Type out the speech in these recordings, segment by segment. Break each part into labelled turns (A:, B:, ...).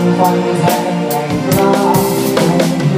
A: 缓缓在奶咖的跃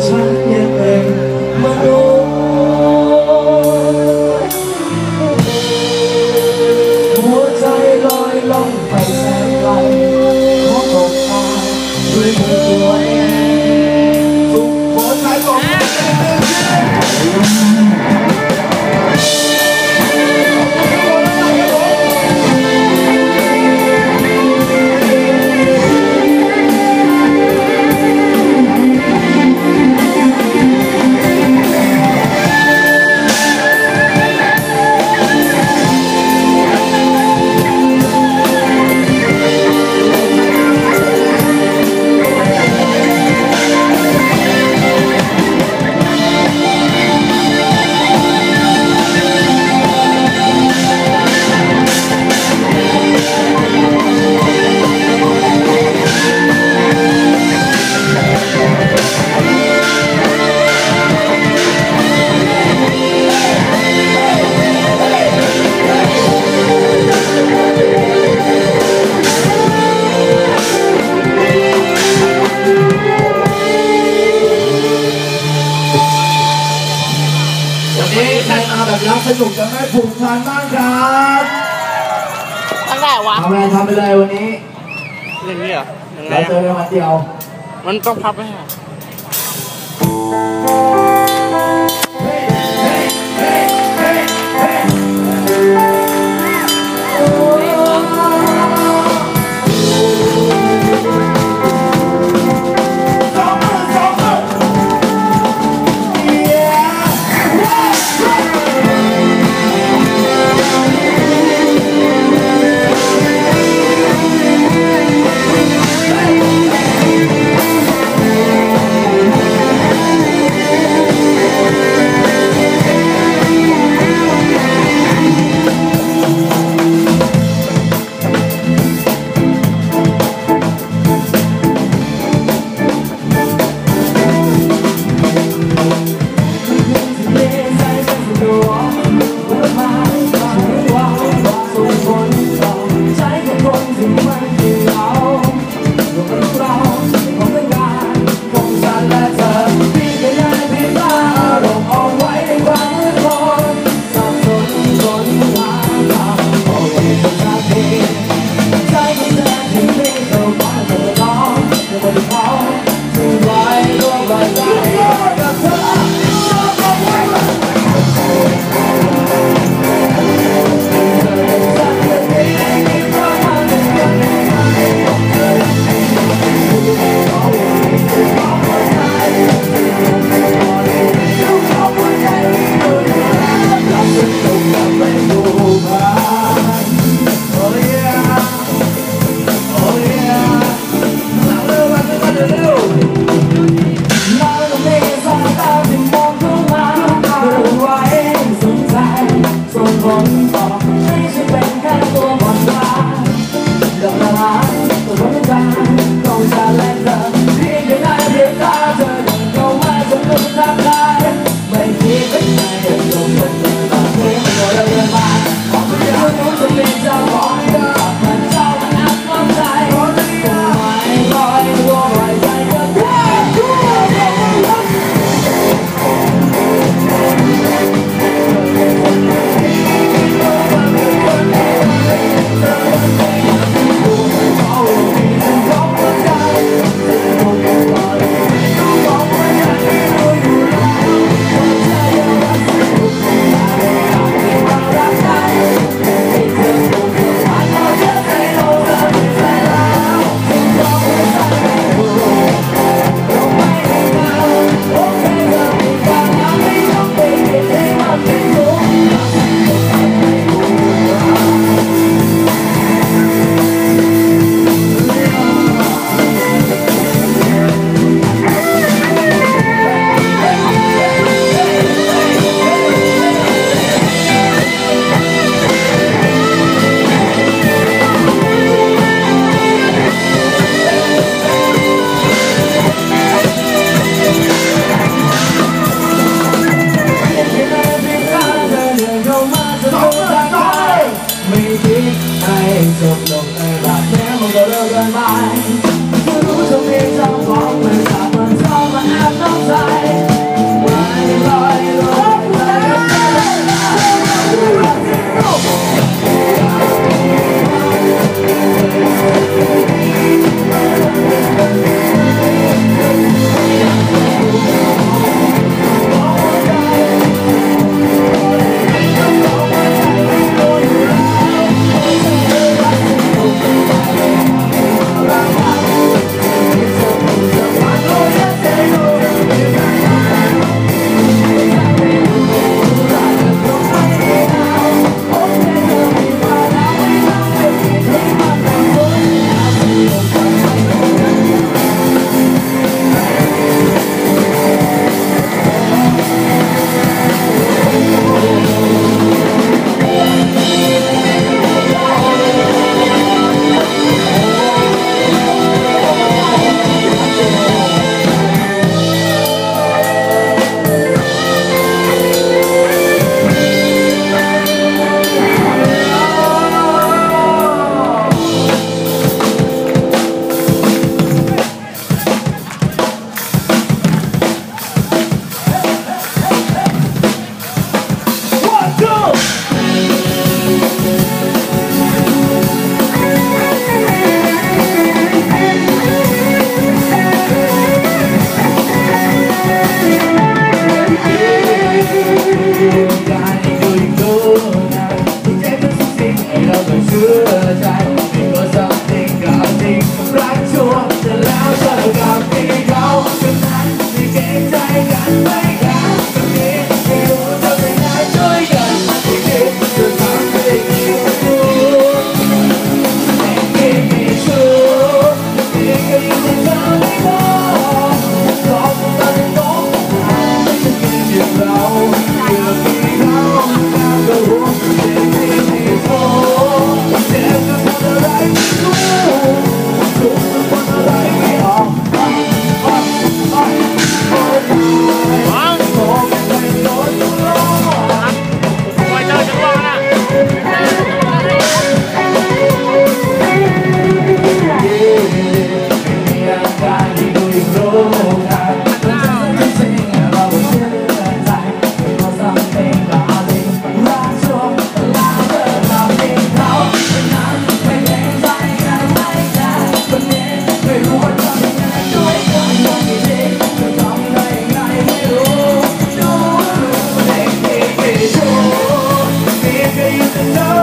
A: gian nhà mình mà đôi ให้ผมชันบ้างครับตั้งแต่วะ
B: ทำ
A: อะไรทำไปเลยวันนี้
B: อย่างนี้เหรอ
A: เราเจอกันวันเดียว
B: มันต้องพับไหม
A: ผลต่อใ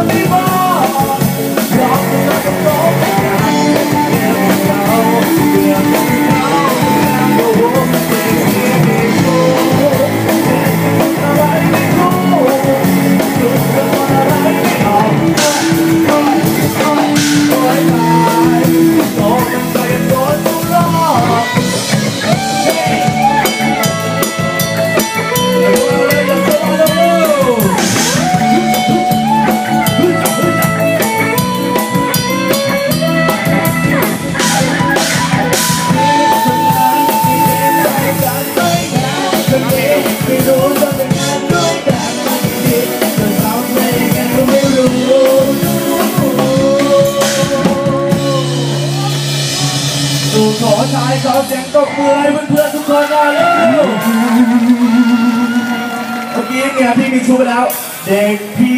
A: me more. Dropping like a to it out. Then.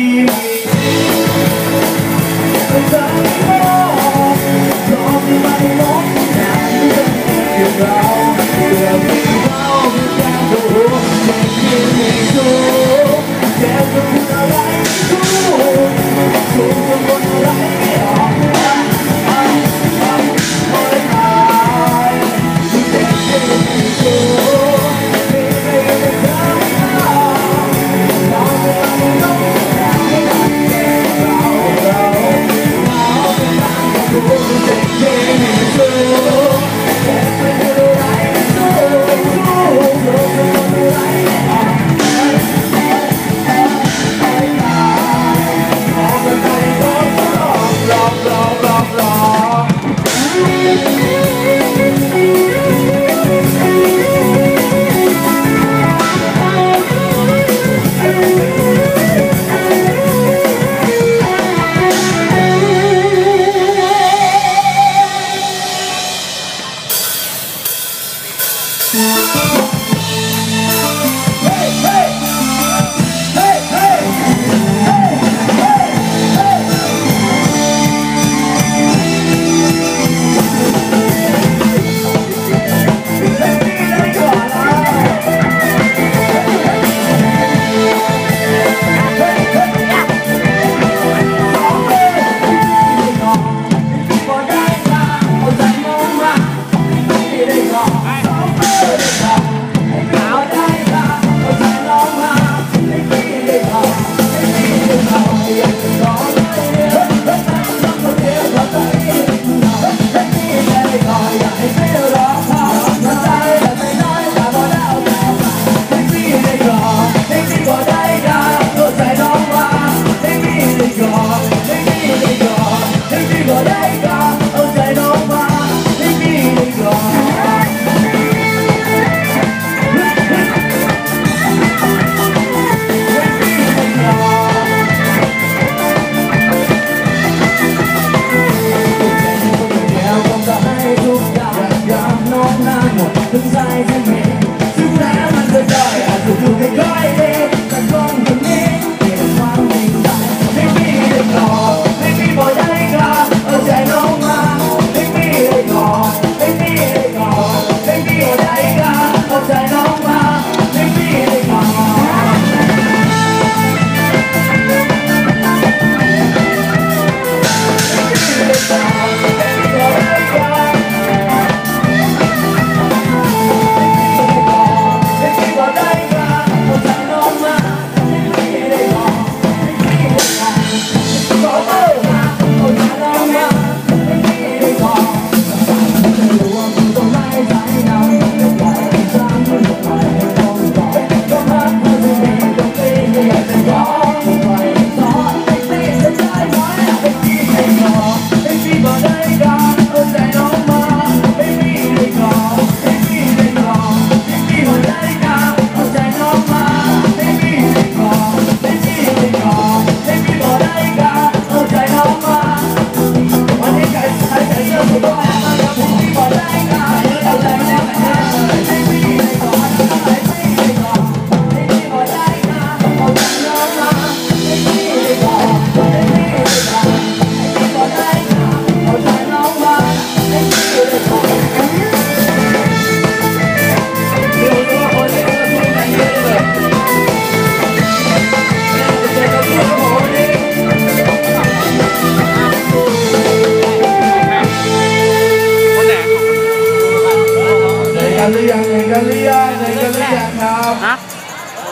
A: กัน
B: หยังเนกัน
C: ห
B: รืยังเนกันหรืยังครับ
C: ฮะ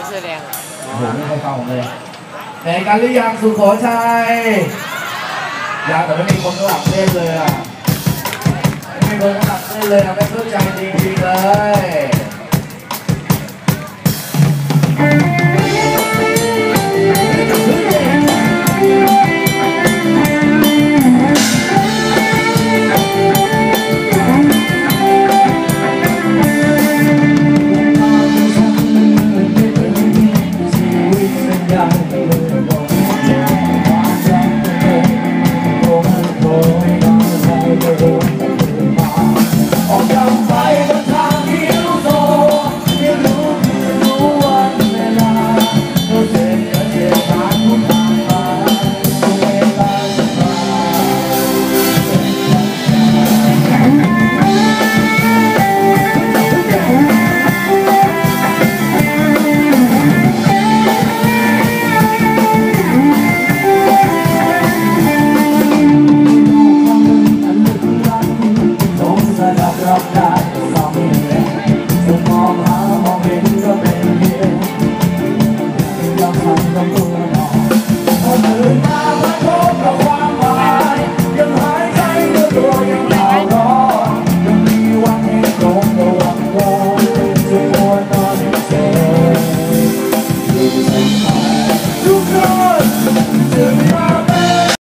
C: เสื้อแดง
B: ผมไม่ค่อยเข้าเลยเห็นกันหรืยังสุโขชัยยังแต่ไม่มีคนหลับเล่นเลยอะไม่มีคนหลับเล่นเลยทำให้เข้าใจดีๆเลย